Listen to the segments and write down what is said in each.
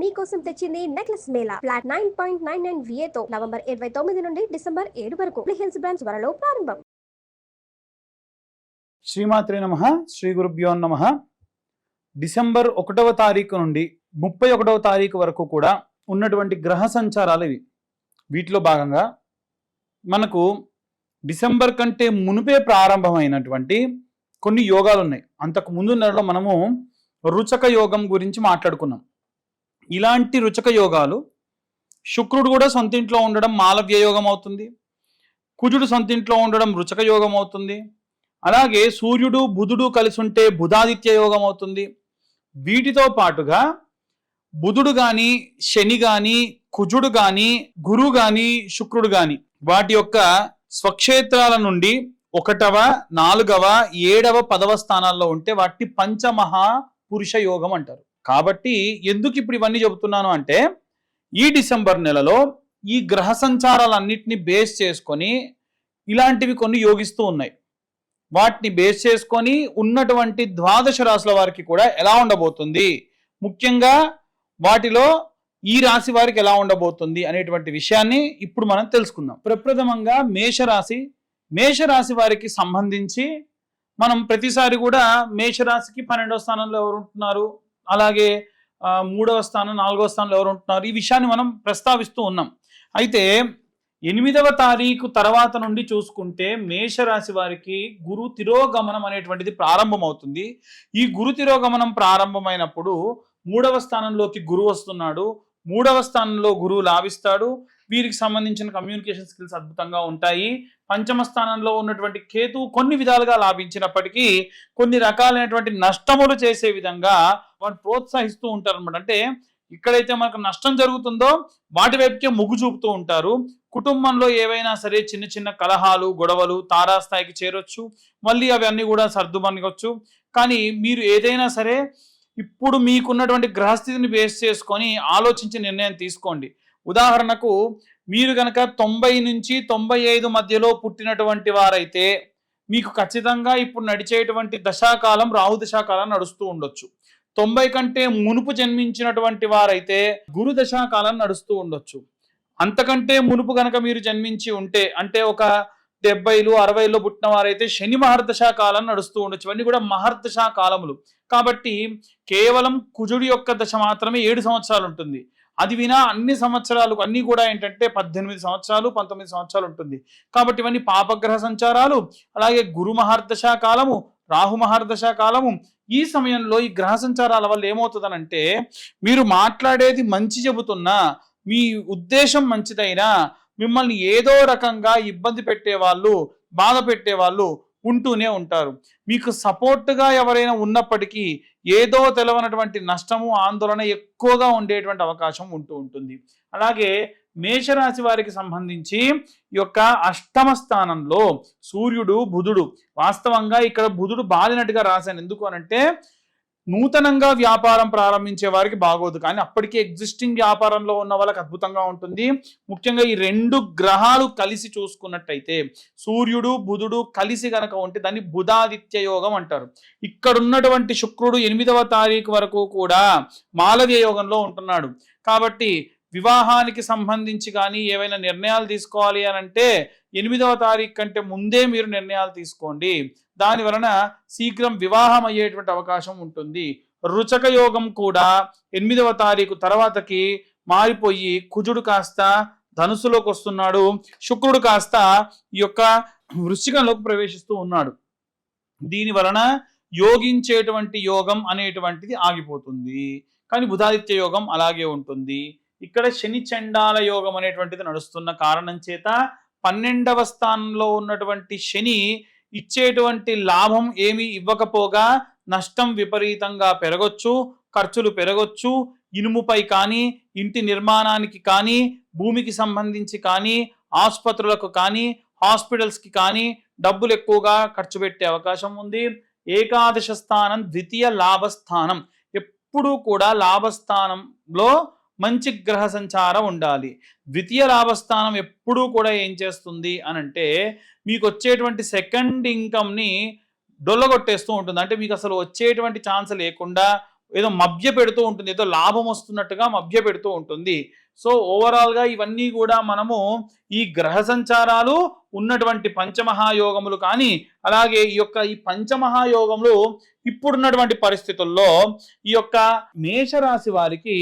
మీకోసం తెచ్చింది necklace mela. Flat nine point nine నైన్తో November ఇరవై తొమ్మిది నుండి డిసెంబర్ ఏడు వరకు హిల్స్ బ్రాంచ్ వరలో ప్రారంభం. శ్రీమాత్రే నమ. శ్రీ గురుభ్యో నమ. డిసెంబర్ ఒకటవ తారీఖు నుండి ముప్పై ఒకటవ తారీఖు వరకు కూడా ఉన్నటువంటి గ్రహ సంచారాలు ఇవి. వీటిలో భాగంగా మనకు డిసెంబర్ కంటే మునుపే ప్రారంభమైనటువంటి కొన్ని యోగాలు ఉన్నాయి. అంతకు ముందు నెలలో మనము రుచక యోగం గురించి మాట్లాడుకున్నాం. ఇలాంటి రుచక యోగాలు శుక్రుడు కూడా సొంతింట్లో ఉండడం మాలవ్య యోగం అవుతుంది. కుజుడు సొంతింట్లో ఉండడం రుచక యోగం అవుతుంది. అలాగే సూర్యుడు బుధుడు కలిసి ఉంటే బుధాదిత్య యోగం అవుతుంది. వీటితో పాటుగా బుధుడు గాని శని గాని కుజుడు గాని గురువు గాని శుక్రుడు గాని వాటి యొక్క స్వక్షేత్రాల నుండి ఒకటవ నాలుగవ ఏడవ పదవ స్థానాల్లో ఉంటే వాటిని పంచమహా పురుష యోగం అంటారు. కాబట్టి ఎందుకు ఇప్పుడు ఇవన్నీ చెబుతున్నాను అంటే ఈ డిసెంబర్ నెలలో ఈ గ్రహ సంచారాలన్నింటినీ బేస్ చేసుకొని ఇలాంటివి కొన్ని యోగిస్తూ ఉన్నాయి. వాటిని బేస్ చేసుకొని ఉన్నటువంటి ద్వాదశ రాశుల వారికి కూడా ఎలా ఉండబోతుంది? ముఖ్యంగా వాటిలో ఈ రాశి వారికి ఎలా ఉండబోతుంది అనేటువంటి విషయాన్ని ఇప్పుడు మనం తెలుసుకుందాం. ప్రప్రథమంగా మేషరాశి మేషరాశి వారికి సంబంధించి మనం ప్రతిసారి కూడా మేషరాశికి పన్నెండవ స్థానంలో ఎవరు ఉంటున్నారు? అలాగే మూడవ స్థానం నాలుగవ స్థానంలో ఎవరు ఉంటున్నారు? ఈ విషయాన్ని మనం ప్రస్తావిస్తూ ఉన్నాం. అయితే ఎనిమిదవ తారీఖు తర్వాత నుండి చూసుకుంటే మేషరాశి వారికి గురు తిరోగమనం అనేటువంటిది ప్రారంభమవుతుంది. ఈ గురు తిరోగమనం ప్రారంభమైనప్పుడు మూడవ స్థానంలోకి గురువు వస్తున్నాడు. మూడవ స్థానంలో గురువు లాభిస్తాడు. వీరికి సంబంధించిన కమ్యూనికేషన్ స్కిల్స్ అద్భుతంగా ఉంటాయి. పంచమ స్థానంలో ఉన్నటువంటి కేతు కొన్ని విధాలుగా లాభించినప్పటికీ కొన్ని రకాలైనటువంటి నష్టములు చేసే విధంగా వారు ప్రోత్సహిస్తూ ఉంటారు అనమాట అంటే ఇక్కడైతే మనకు నష్టం జరుగుతుందో వాటి వైపుకే మొగ్గు చూపుతూ ఉంటారు. కుటుంబంలో ఏవైనా సరే చిన్న చిన్న కలహాలు గొడవలు తారాస్థాయికి చేరొచ్చు. మళ్ళీ అవన్నీ కూడా సర్దుమనగొచ్చు కానీ మీరు ఏదైనా సరే ఇప్పుడు మీకున్నటువంటి గ్రహస్థితిని బేస్ చేసుకొని ఆలోచించి నిర్ణయం తీసుకోండి. ఉదాహరణకు మీరు గనక తొంభై నుంచి తొంభై ఐదు మధ్యలో పుట్టినటువంటి వారైతే మీకు ఖచ్చితంగా ఇప్పుడు నడిచేటువంటి దశాకాలం రాహు దశాకాలం నడుస్తూ ఉండొచ్చు. తొంభై కంటే మునుపు జన్మించినటువంటి వారైతే గురు దశాకాలం నడుస్తూ ఉండొచ్చు. అంతకంటే మునుపు గనక మీరు జన్మించి ఉంటే అంటే ఒక డెబ్బైలు అరవైలో పుట్టిన వారైతే శని మహర్దశా కాలం నడుస్తూ ఉండొచ్చు. ఇవన్నీ కూడా మహర్దశా కాలములు. కాబట్టి కేవలం కుజుడి యొక్క దశ మాత్రమే ఏడు సంవత్సరాలు ఉంటుంది. అది వినా అన్ని సంవత్సరాలు అన్ని కూడా ఏంటంటే పద్దెనిమిది సంవత్సరాలు పంతొమ్మిది సంవత్సరాలు ఉంటుంది. కాబట్టి ఇవన్నీ పాపగ్రహ సంచారాలు అలాగే గురు మహర్దశా కాలము రాహు మహర్దశా కాలము ఈ సమయంలో ఈ గ్రహ సంచారాల వల్ల ఏమవుతుందనంటే మీరు మాట్లాడేది మంచి చెబుతున్నా మీ ఉద్దేశం మంచిదైనా మిమ్మల్ని ఏదో రకంగా ఇబ్బంది పెట్టే వాళ్ళు బాధ పెట్టే వాళ్ళు ఉంటూనే ఉంటారు. మీకు సపోర్ట్గా ఎవరైనా ఉన్నప్పటికీ ఏదో తెలవనటువంటి నష్టము ఆందోళన ఎక్కువగా ఉండేటువంటి అవకాశం ఉంటూ ఉంటుంది. అలాగే మేషరాశి వారికి సంబంధించి ఈ యొక్క అష్టమ స్థానంలో సూర్యుడు బుధుడు వాస్తవంగా ఇక్కడ బుధుడు బాధినట్టుగా రాశాను. ఎందుకు అనంటే నూతనంగా వ్యాపారం ప్రారంభించే వారికి బాగోదు. కానీ అప్పటికే ఎగ్జిస్టింగ్ వ్యాపారంలో ఉన్న వాళ్ళకి అద్భుతంగా ఉంటుంది. ముఖ్యంగా ఈ రెండు గ్రహాలు కలిసి చూసుకున్నట్టయితే సూర్యుడు బుధుడు కలిసి గనక ఉంటే దాన్ని బుధాదిత్య యోగం అంటారు. ఇక్కడ ఉన్నటువంటి శుక్రుడు ఎనిమిదవ తారీఖు వరకు కూడా మాలవ్య యోగంలో ఉంటున్నాడు. కాబట్టి వివాహానికి సంబంధించి కానీ ఏవైనా నిర్ణయాలు తీసుకోవాలి అని అంటే ఎనిమిదవ తారీఖు కంటే ముందే మీరు నిర్ణయాలు తీసుకోండి. దాని వలన శీఘ్రం వివాహం అయ్యేటువంటి అవకాశం ఉంటుంది. రుచక యోగం కూడా ఎనిమిదవ తారీఖు తర్వాతకి మారిపోయి కుజుడు కాస్త ధనుసులోకి వస్తున్నాడు. శుక్రుడు కాస్త ఈ యొక్క వృశ్చికంలోకి ప్రవేశిస్తూ ఉన్నాడు. దీని వలన యోగించేటువంటి యోగం అనేటువంటిది ఆగిపోతుంది. కానీ బుధాదిత్య యోగం అలాగే ఉంటుంది. ఇక్కడ శని చండాల యోగం అనేటువంటిది నడుస్తున్న కారణం చేత పన్నెండవ స్థానంలో ఉన్నటువంటి శని ఇచ్చేటువంటి లాభం ఏమి ఇవ్వకపోగా నష్టం విపరీతంగా పెరగొచ్చు ఖర్చులు పెరగొచ్చు ఇనుముపై కానీ ఇంటి నిర్మాణానికి కానీ భూమికి సంబంధించి కానీ ఆసుపత్రులకు కానీ హాస్పిటల్స్కి కానీ డబ్బులు ఎక్కువగా ఖర్చు పెట్టే అవకాశం ఉంది. ఏకాదశ స్థానం ద్వితీయ లాభస్థానం. ఎప్పుడూ కూడా లాభస్థానంలో మంచి గ్రహ సంచారం ఉండాలి. ద్వితీయ లాభస్థానం ఎప్పుడూ కూడా ఏం చేస్తుంది అని అంటే మీకు వచ్చేటువంటి సెకండ్ ఇన్కమ్ని డొల్లగొట్టేస్తూ ఉంటుంది. అంటే మీకు అసలు వచ్చేటువంటి ఛాన్స్ లేకుండా ఏదో మభ్య పెడుతూ ఉంటుంది. ఏదో లాభం వస్తున్నట్టుగా మభ్య పెడుతూ ఉంటుంది. సో ఓవరాల్గా ఇవన్నీ కూడా మనము ఈ గ్రహ సంచారాలు ఉన్నటువంటి పంచమహాయోగములు కానీ అలాగే ఈ యొక్క ఈ పంచమహాయోగములు ఇప్పుడున్నటువంటి పరిస్థితుల్లో ఈ యొక్క మేషరాశి వారికి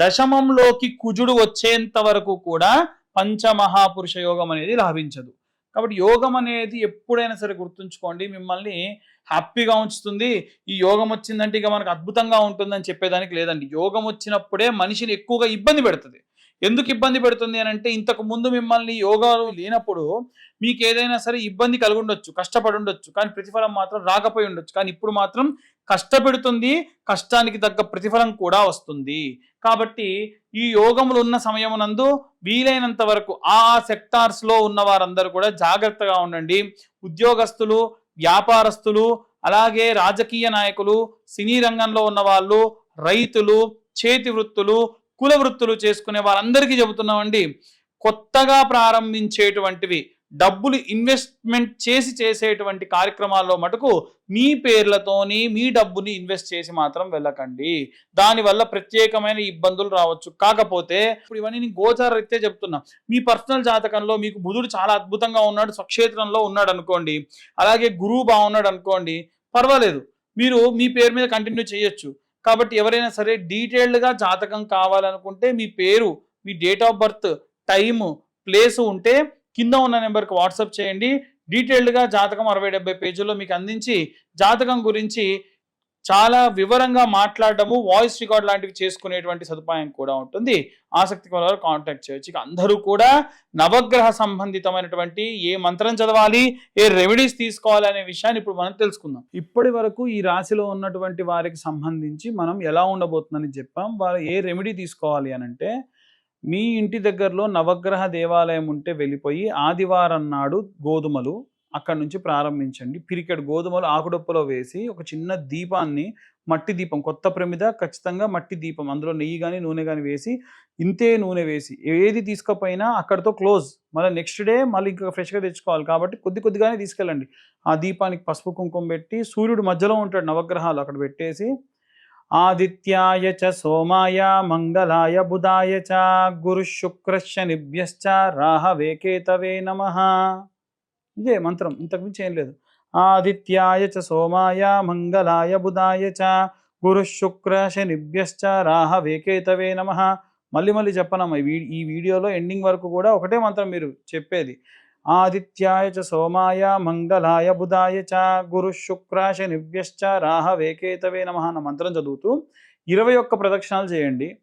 దశమంలోకి కుజుడు వచ్చేంత వరకు కూడా పంచమహాపురుష యోగం అనేది లాభించదు. కాబట్టి యోగం అనేది ఎప్పుడైనా సరే గుర్తుంచుకోండి మిమ్మల్ని హ్యాపీగా ఉంచుతుంది. ఈ యోగం వచ్చిందంటే ఇక మనకు అద్భుతంగా ఉంటుందని చెప్పేదానికి లేదండి. యోగం వచ్చినప్పుడే మనిషిని ఎక్కువగా ఇబ్బంది పెడుతుంది. ఎందుకు ఇబ్బంది పెడుతుంది అని అంటే ఇంతకు ముందు మిమ్మల్ని యోగాలు లేనప్పుడు మీకు ఏదైనా సరే ఇబ్బంది కలిగి ఉండొచ్చు కష్టపడి ఉండొచ్చు కానీ ప్రతిఫలం మాత్రం రాకపోయి ఉండొచ్చు. కానీ ఇప్పుడు మాత్రం కష్టపెడుతుంది కష్టానికి తగ్గ ప్రతిఫలం కూడా వస్తుంది. కాబట్టి ఈ యోగములు ఉన్న సమయమునందు వీలైనంత వరకు ఆ సెక్టార్స్లో ఉన్న వారందరూ కూడా జాగ్రత్తగా ఉండండి. ఉద్యోగస్తులు వ్యాపారస్తులు అలాగే రాజకీయ నాయకులు సినీ రంగంలో ఉన్న వాళ్ళు రైతులు చేతి వృత్తులు కుల వృత్తులు చేసుకునే వాళ్ళందరికీ చెబుతున్నామండి కొత్తగా ప్రారంభించేటువంటివి డబ్బులు ఇన్వెస్ట్మెంట్ చేసి చేసేటువంటి కార్యక్రమాల్లో మటుకు మీ పేర్లతోని మీ డబ్బుని ఇన్వెస్ట్ చేసి మాత్రం వెళ్ళకండి. దానివల్ల ప్రత్యేకమైన ఇబ్బందులు రావచ్చు. కాకపోతే ఇప్పుడు ఇవన్నీ నేను గోచార రీత్యా చెప్తున్నా. మీ పర్సనల్ జాతకంలో మీకు బుధుడు చాలా అద్భుతంగా ఉన్నాడు స్వక్షేత్రంలో ఉన్నాడు అనుకోండి అలాగే గురువు బాగున్నాడు అనుకోండి పర్వాలేదు. మీరు మీ పేరు మీద కంటిన్యూ చేయొచ్చు. కాబట్టి ఎవరైనా సరే డీటెయిల్డ్గా జాతకం కావాలనుకుంటే మీ పేరు మీ date of birth time place ఉంటే కింద ఉన్న నెంబర్కి వాట్సాప్ చేయండి. డీటెయిల్డ్గా జాతకం అరవై డెబ్బై పేజీల్లో మీకు అందించి జాతకం గురించి చాలా వివరంగా మాట్లాడడము వాయిస్ రికార్డ్ లాంటివి చేసుకునేటువంటి సదుపాయం కూడా ఉంటుంది. ఆసక్తి వారు కాంటాక్ట్ చేయొచ్చు. ఇక అందరూ కూడా నవగ్రహ సంబంధితమైనటువంటి ఏ మంత్రం చదవాలి ఏ రెమెడీస్ తీసుకోవాలి అనే విషయాన్ని ఇప్పుడు మనం తెలుసుకుందాం. ఇప్పటి వరకు ఈ రాశిలో ఉన్నటువంటి వారికి సంబంధించి మనం ఎలా ఉండబోతుందని చెప్పాం. వారు ఏ రెమెడీ తీసుకోవాలి అని అంటే మీ ఇంటి దగ్గరలో నవగ్రహ దేవాలయం ఉంటే వెళ్ళిపోయి ఆదివారం నాడు గోధుమలు అక్కడ నుంచి ప్రారంభించండి. పిరికెడు గోధుమలు ఆకుడొప్పలో వేసి ఒక చిన్న దీపాన్ని మట్టి దీపం కొత్త ప్రమిద ఖచ్చితంగా మట్టి దీపం అందులో నెయ్యి కానీ నూనె కానీ వేసి ఇంతే నూనె వేసి ఏది తీసుకపోయినా అక్కడితో క్లోజ్. మళ్ళీ నెక్స్ట్ డే మళ్ళీ ఇంకా ఫ్రెష్గా తెచ్చుకోవాలి కాబట్టి కొద్ది కొద్దిగానే తీసుకెళ్ళండి. ఆ దీపానికి పసుపు కుంకుమ పెట్టి సూర్యుడు మధ్యలో ఉంటాడు నవగ్రహాలు అక్కడ పెట్టేసి ఆదిత్యాయ చ సోమాయ మంగళాయ బుధాయ చ గురు శుక్ర శనిభ్యశ్చ రాహవే కేతవే నమ. ఇదే మంత్రం ఇంతకుమించి ఏం లేదు. ఆదిత్యాయ చ సోమాయ మంగళాయ బుధాయ చ గురు శుక్ర శనిభ్యశ్చ రాహ వేకేతవే నమ. మళ్ళీ మళ్ళీ చెప్పనమ్మా ఈ వీ- ఈ వీడియోలో ఎండింగ్ వరకు కూడా ఒకటే మంత్రం మీరు చెప్పేది. ఆదిత్యాయ చ సోమాయ మంగళాయ బుధాయ చ గురు శుక్ర శనిభ్యశ్చ రాహ వేకేతవే నమ అన్న మంత్రం చదువుతూ ఇరవై ఒక్క ప్రదక్షిణాలు చేయండి.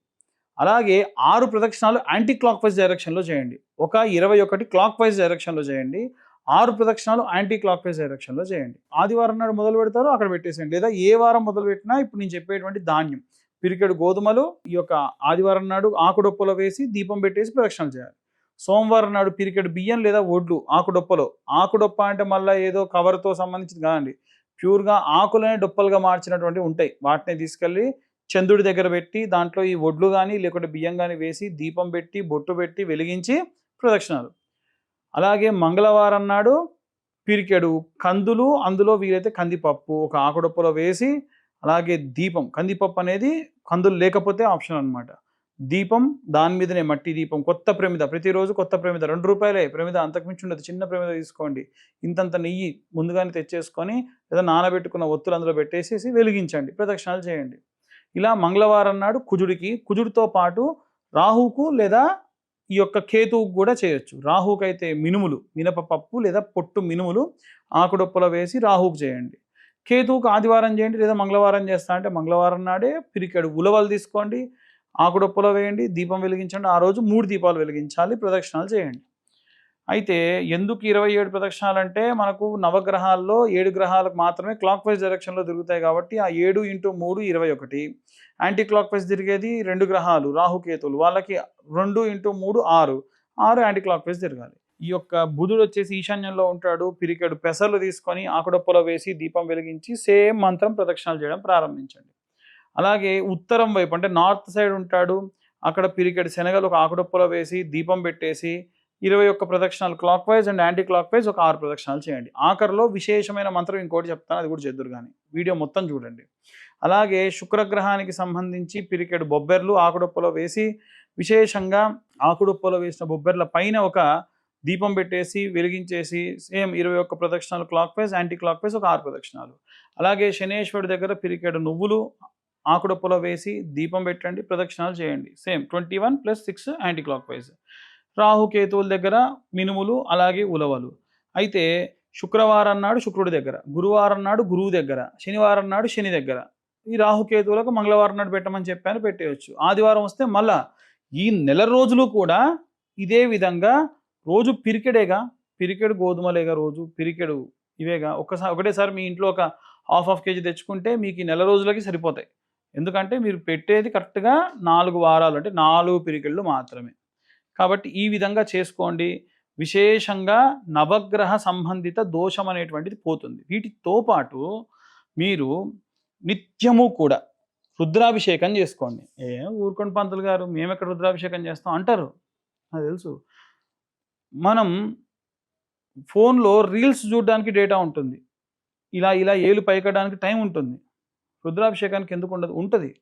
అలాగే ఆరు ప్రదక్షిణాలు యాంటీ క్లాక్ వైజ్ డైరెక్షన్లో చేయండి. ఒక ఇరవై ఒకటి క్లాక్ వైజ్ డైరెక్షన్లో చేయండి. ఆరు ప్రదక్షిణాలు యాంటీ క్లాక్ వైజ్ డైరెక్షన్లో చేయండి. ఆదివారం నాడు మొదలు పెడతారో అక్కడ పెట్టేసేయండి. లేదా ఏ వారం మొదలు పెట్టినా ఇప్పుడు నేను చెప్పేటువంటి ధాన్యం. పిరికెడు గోధుమలు ఈ యొక్క ఆదివారం నాడు ఆకుడొప్పలో వేసి దీపం పెట్టేసి ప్రదక్షిణలు చేయాలి. సోమవారం నాడు పిరికెడు బియ్యం లేదా ఒడ్లు ఆకుడొప్పలో. ఆకుడొప్ప అంటే మళ్ళీ ఏదో కవర్తో సంబంధించింది కాదండి. ప్యూర్గా ఆకులనే డొప్పలుగా మార్చినటువంటి ఉంటాయి. వాటిని తీసుకెళ్ళి చంద్రుడి దగ్గర పెట్టి దాంట్లో ఈ ఒడ్లు కానీ లేకుంటే బియ్యం కానీ వేసి దీపం పెట్టి బొట్టు పెట్టి వెలిగించి ప్రదక్షిణాలు. అలాగే మంగళవారం నాడు పిరికెడు. కందులు అందులో వీలైతే కందిపప్పు ఒక ఆకుడొప్పలో వేసి అలాగే దీపం. కందిపప్పు అనేది కందులు లేకపోతే ఆప్షన్ అనమాట దీపం దాని మీదనే మట్టి దీపం కొత్త ప్రమిద. ప్రతిరోజు కొత్త ప్రమిద. రెండు రూపాయలే. ప్రమిద అంతకుమించి ఉండదు. చిన్న ప్రమిద తీసుకోండి. ఇంతంత నెయ్యి ముందుగానే తెచ్చేసుకొని లేదా నానబెట్టుకున్న ఒత్తులు అందులో పెట్టేసేసి వెలిగించండి. ప్రదక్షిణాలు చేయండి. ఇలా మంగళవారం నాడు కుజుడికి కుజుడితో పాటు రాహుకు లేదా ఈ యొక్క కేతువుకు కూడా చేయొచ్చు. రాహుకు అయితే మినుములు మినపపప్పు లేదా పొట్టు మినుములు ఆకుడొప్పలో వేసి రాహుకు చేయండి. కేతువుకు ఆదివారం చేయండి లేదా మంగళవారం చేస్తా అంటే మంగళవారం నాడే పిరికాడు ఉలవలు తీసుకోండి ఆకుడొప్పలో వేయండి దీపం వెలిగించండి ఆ రోజు మూడు దీపాలు వెలిగించాలి ప్రదక్షిణాలు చేయండి. అయితే ఎందుకు ఇరవై ఏడు ప్రదక్షిణాలు అంటే మనకు నవగ్రహాల్లో ఏడు గ్రహాలకు మాత్రమే క్లాక్ వైజ్ డైరెక్షన్లో దొరుకుతాయి కాబట్టి ఆ ఏడు ఇంటూ మూడు ఇరవై ఒకటి. యాంటీ క్లాక్ వైజ్ తిరిగేది రెండు గ్రహాలు రాహుకేతులు వాళ్ళకి రెండు ఇంటూ మూడు ఆరు. ఆరు యాంటీ క్లాక్ వైజ్ తిరగాలి. ఈ యొక్క బుధుడు వచ్చేసి ఈశాన్యంలో ఉంటాడు పిరికెడు పెసర్లు తీసుకొని ఆకుడొప్పలో వేసి దీపం వెలిగించి సేమ్ మంత్రం ప్రదక్షిణాలు చేయడం ప్రారంభించండి. అలాగే ఉత్తరం వైపు అంటే నార్త్ సైడ్ ఉంటాడు అక్కడ పిరికెడు శనగలు ఒక ఆకుడొప్పలో వేసి దీపం పెట్టేసి ఇరవై ఒక్క ప్రదక్షిణాలు clockwise and anticlockwise ఒక ఆరు ప్రదక్షిణాలు చేయండి. ఆఖరిలో విశేషమైన మంత్రం ఇంకోటి చెప్తాను అది కూడా చేద్దరు కానీ వీడియో మొత్తం చూడండి. అలాగే శుక్రగ్రహానికి సంబంధించి పిరికెడు బొబ్బెర్లు ఆకుడొప్పలో వేసి విశేషంగా ఆకుడొప్పలో వేసిన బొబ్బెర్ల పైన ఒక దీపం పెట్టేసి వెలిగించేసి సేమ్ ఇరవై ఒక్క ప్రదక్షిణాలు clockwise anticlockwise ఒక ఆరు ప్రదక్షిణాలు. అలాగే శనేశ్వరుడి దగ్గర పిరికెడు నువ్వులు ఆకుడొప్పలో వేసి దీపం పెట్టండి ప్రదక్షిణాలు చేయండి. Same twenty one plus six anticlockwise రాహుకేతువుల దగ్గర మినుములు అలాగే ఉలవలు. అయితే శుక్రవారం నాడు శుక్రుడి దగ్గర గురువారం నాడు గురువు దగ్గర శనివారం నాడు శని దగ్గర. ఈ రాహుకేతువులకు మంగళవారం నాడు పెట్టమని చెప్పాను పెట్టేయచ్చు. ఆదివారం వస్తే మళ్ళా ఈ నెల రోజులు కూడా ఇదే విధంగా రోజు పిరికెడేగా పిరికెడు గోధుమలేగా రోజు పిరికెడు ఇవేగా. ఒకసారి ఒకటేసారి మీ ఇంట్లో ఒక హాఫ్ హాఫ్ కేజీ తెచ్చుకుంటే మీకు ఈ నెల రోజులకి సరిపోతాయి. ఎందుకంటే మీరు పెట్టేది కరెక్ట్గా నాలుగు వారాలు అంటే నాలుగు పిరికెళ్ళు మాత్రమే. కాబట్టి ఈ విధంగా చేసుకోండి. విశేషంగా నవగ్రహ సంబంధిత దోషం అనేటువంటిది పోతుంది. వీటితో పాటు మీరు నిత్యము కూడా రుద్రాభిషేకం చేసుకోండి. ఏ ఊరుకొండ పంతులు గారు మేము ఎక్కడ రుద్రాభిషేకం చేస్తాం అంటారు. నాకు తెలుసు. మనం ఫోన్లో రీల్స్ చూడడానికి డేటా ఉంటుంది. ఇలా ఇలా ఏలు పైకడానికి టైం ఉంటుంది. రుద్రాభిషేకానికి ఎందుకు ఉండదు? ఉంటుంది.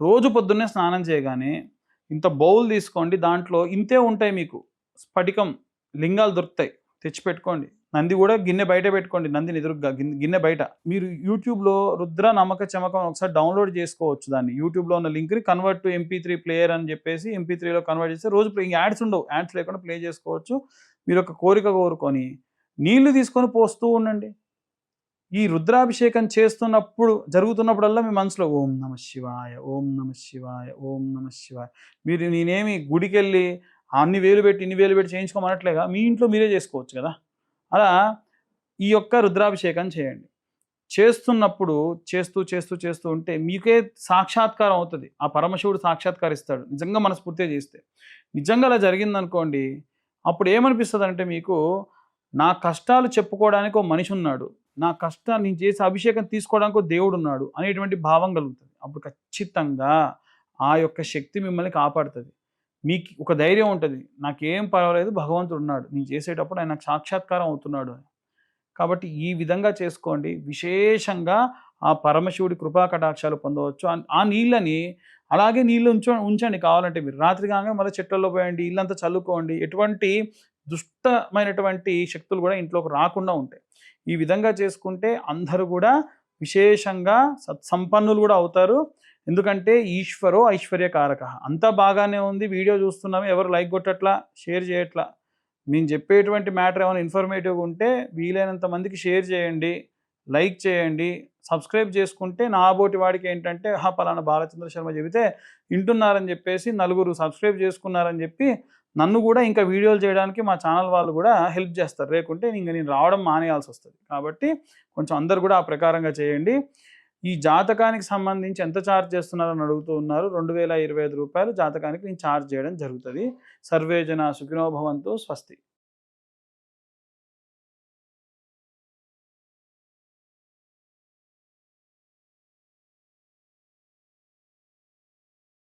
రోజు పొద్దున్నే స్నానం చేయగానే ఇంత బౌల్ తీసుకోండి దాంట్లో ఇంతే ఉంటాయి మీకు. స్ఫటికం లింగాలు దొరుకుతాయి. తెచ్చిపెట్టుకోండి. నంది కూడా గిన్నె బయట పెట్టుకోండి నందిని ఎదురుగా గిన్నె బయట. మీరు యూట్యూబ్లో రుద్ర నమ్మక చమకం ఒకసారి డౌన్లోడ్ చేసుకోవచ్చు దాన్ని. యూట్యూబ్లో ఉన్న లింక్ని convert to MP three player అని చెప్పేసి ఎంపీ త్రీలో కన్వర్ట్ చేస్తే రోజు ఇంక యాడ్స్ ఉండవు. యాడ్స్ లేకుండా ప్లే చేసుకోవచ్చు. మీరు ఒక కోరిక కోరుకొని నీళ్ళు తీసుకొని పోస్తూ ఉండండి. ఈ రుద్రాభిషేకం చేస్తున్నప్పుడు జరుగుతున్నప్పుడల్లా మీ మనసులో ఓం నమ శివాయ ఓం నమ శివాయ ఓం నమ శివాయ. మీరు నేనేమి గుడికి వెళ్ళి అన్ని వేలు పెట్టి ఇన్ని వేలు పెట్టి చేయించుకోమనట్లేగా మీ ఇంట్లో మీరే చేసుకోవచ్చు కదా? అలా ఈ యొక్క రుద్రాభిషేకం చేయండి. చేస్తున్నప్పుడు చేస్తూ చేస్తూ చేస్తూ ఉంటే మీకే సాక్షాత్కారం అవుతుంది. ఆ పరమశివుడు సాక్షాత్కరిస్తాడు. నిజంగా మనస్ఫూర్తిగా చేస్తే. నిజంగా అలా జరిగిందనుకోండి అప్పుడు ఏమనిపిస్తుంది అంటే మీకు నా కష్టాలు చెప్పుకోవడానికి ఒక మనిషి ఉన్నాడు. నా కష్టాలు నేను చేసే అభిషేకం తీసుకోవడానికి ఒక దేవుడు ఉన్నాడు అనేటువంటి భావం కలుగుతుంది. అప్పుడు ఖచ్చితంగా ఆ యొక్క శక్తి మిమ్మల్ని కాపాడుతుంది. మీకు ఒక ధైర్యం ఉంటుంది. నాకేం పర్వాలేదు భగవంతుడు ఉన్నాడు. నేను చేసేటప్పుడు ఆయన నాకు సాక్షాత్కారం అవుతున్నాడు అని. కాబట్టి ఈ విధంగా చేసుకోండి. విశేషంగా ఆ పరమశివుడి కృపా కటాక్షాలు పొందవచ్చు. ఆ- నీళ్ళని అలాగే నీళ్ళు ఉంచ ఉంచండి కావాలంటే మీరు. రాత్రి కాగా మళ్ళీ చెట్లలో పోయండి ఇల్లంతా చల్లుకోండి. ఎటువంటి దుష్టమైనటువంటి శక్తులు కూడా ఇంట్లోకి రాకుండా ఉంటాయి. ఈ విధంగా చేసుకుంటే అందరూ కూడా విశేషంగా సత్సంపన్నులు కూడా అవుతారు. ఎందుకంటే ఈశ్వరో ఐశ్వర్యకారక. అంతా బాగానే ఉంది వీడియో చూస్తున్నాము ఎవరు లైక్ కొట్టట్లా షేర్ చేయట్లా. మేము చెప్పేటువంటి మ్యాటర్ ఏమైనా ఇన్ఫర్మేటివ్గా ఉంటే వీలైనంత మందికి షేర్ చేయండి లైక్ చేయండి సబ్స్క్రైబ్ చేసుకుంటే నా బోటి వాడికి ఏంటంటే హా పలానా బాలచంద్ర శర్మ చెబితే వింటున్నారని చెప్పేసి నలుగురు సబ్స్క్రైబ్ చేసుకున్నారని చెప్పి నన్ను కూడా ఇంకా వీడియోలు చేయడానికి మా ఛానల్ వాళ్ళు కూడా హెల్ప్ చేస్తారు. లేకుంటే ఇంక నేను రావడం మానేయాల్సి వస్తుంది. కాబట్టి కొంచెం అందరు కూడా ఆ ప్రకారంగా చేయండి. ఈ జాతకానికి సంబంధించి ఎంత ఛార్జ్ చేస్తున్నారని అడుగుతూ ఉన్నారు. రెండు వేల ఇరవై ఐదు రూపాయలు జాతకానికి నేను ఛార్జ్ చేయడం జరుగుతుంది. సర్వేజన సుఖినోభవంతో స్వస్తి.